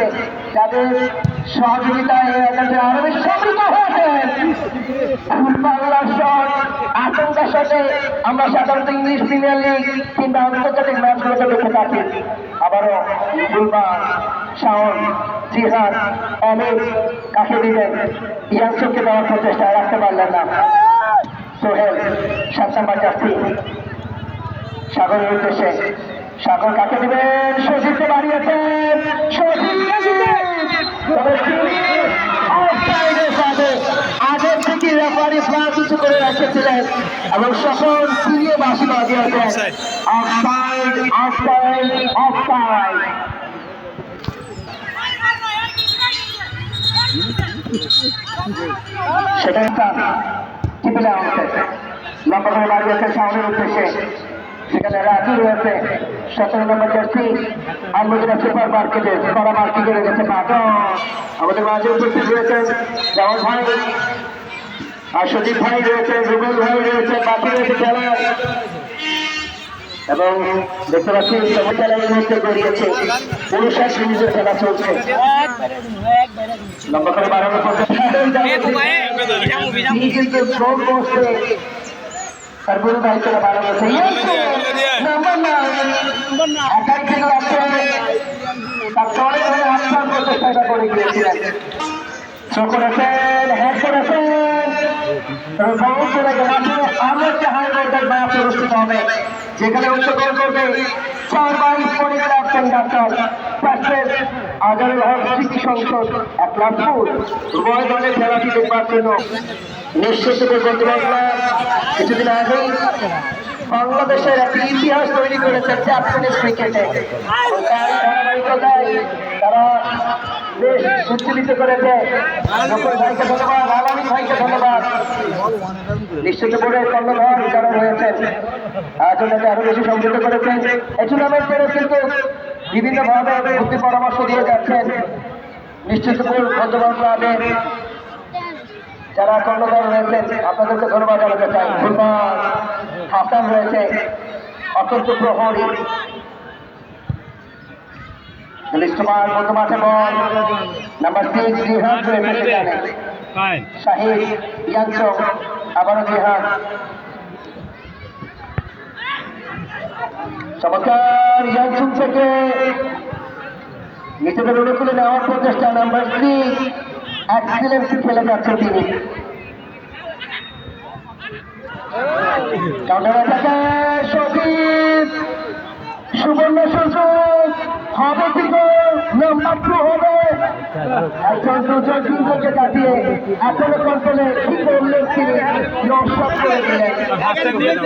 রয়েছে যাদের সহযোগিতায় এই এলাকাটি আরও বেশি সমৃদ্ধ হয়েছে। বাংলার শট আশঙ্কার সাথে আমরা সাধারণত ইংলিশ প্রিমিয়ার লিগ কিংবা আন্তর্জাতিক ম্যাচগুলোকে দেখে থাকি আবারও ফুলবান শাওন, জিহাদ, অমিত কাকে দিবেন ইয়াংসুকে দেওয়ার প্রচেষ্টা রাখতে পারলেন না। সোহেল সাত নাম্বার জার্সি সাগরের উদ্দেশ্যে সাগর কাকে দিবেন? সজিতে বাড়িয়েছেন। কিছু করে রেখেছিলেন এবং সকল ফিরিয়ে বাসি বাজিয়েছেন অফসাইড অফসাইড অফসাইড সেটা একটা টিপিলে আমাকে লম্বা করে বাড়িয়েছে সামনের উদ্দেশ্যে। সেখানে রাজু রয়েছে। সতেরো নম্বর জার্সি আলমদিনা সুপার মার্কেটে কড়া মার্কেটে গেছে পাটন আমাদের মাঝে উপস্থিত রয়েছেন জামাল ভাই আর সজীব ভাই রয়েছে রুবেল ভাই রয়েছে বাকি রয়েছে খেলায়। এবং দেখতে পাচ্ছি সবাই খেলা এই মুহূর্তে গড়িয়েছে পুরুষের সিরিজের খেলা চলছে। লম্বা করে কিন্তু না একাই কিন্তু আসলে তার চলে ধরে আস্থান করতে চেষ্টা করে গিয়েছিলেন। চোখ করেছেন হ্যাঁ করেছেন তবে চলে গেল আরও একটি হাই ভোল্টেজ ম্যাচ অনুষ্ঠিত হবে। যেখানে অংশগ্রহণ করবে সেন্টার আগামী সংসদ এক লাখপুর উভয় দলের খেলাটি দেখবার জন্য নিশ্চিত বন্ধু কিছুদিন আগেই বাংলাদেশের একটি ইতিহাস তৈরি করেছে চ্যাম্পিয়ন্স ক্রিকেটে তার বেশ উজ্জীবিত করেছে। ভাইকে ধন্যবাদ ভাইকে ধন্যবাদ। নিশ্চিত করে কর্ণধর যারা রয়েছেন আয়োজনটাকে আরও বেশি করেছেন বুদ্ধি পরামর্শ দিয়ে যাচ্ছেন। নিশ্চিতপুর বন্ধুবান ক্লাবের যারা কর্ণধর রয়েছেন আপনাদেরকে ধন্যবাদ জানাতে চাই। ফুলবান হাসান রয়েছে অত্যন্ত প্রহরী। লিস্টমার মধ্য মাঠে বল। নাম্বার সিক্স জিহাদ রয়েছে সেখানে। Fine. শাহিদ ইয়াংচো আবারও জিহাদ। চমৎকার ইয়াংচুং থেকে নিজেদের অনুকূলে নেওয়ার প্রচেষ্টা। নাম্বার থ্রি এক্সিলেন্ট খেলে যাচ্ছেন তিনি। সুবর্ণ সুযোগ হবে কি গোল না মাত্র হবে। একজন দুজন তিনজনকে কাটিয়ে এখনও কন্ট্রোলে কি করলেন তিনি। করে দিলেন।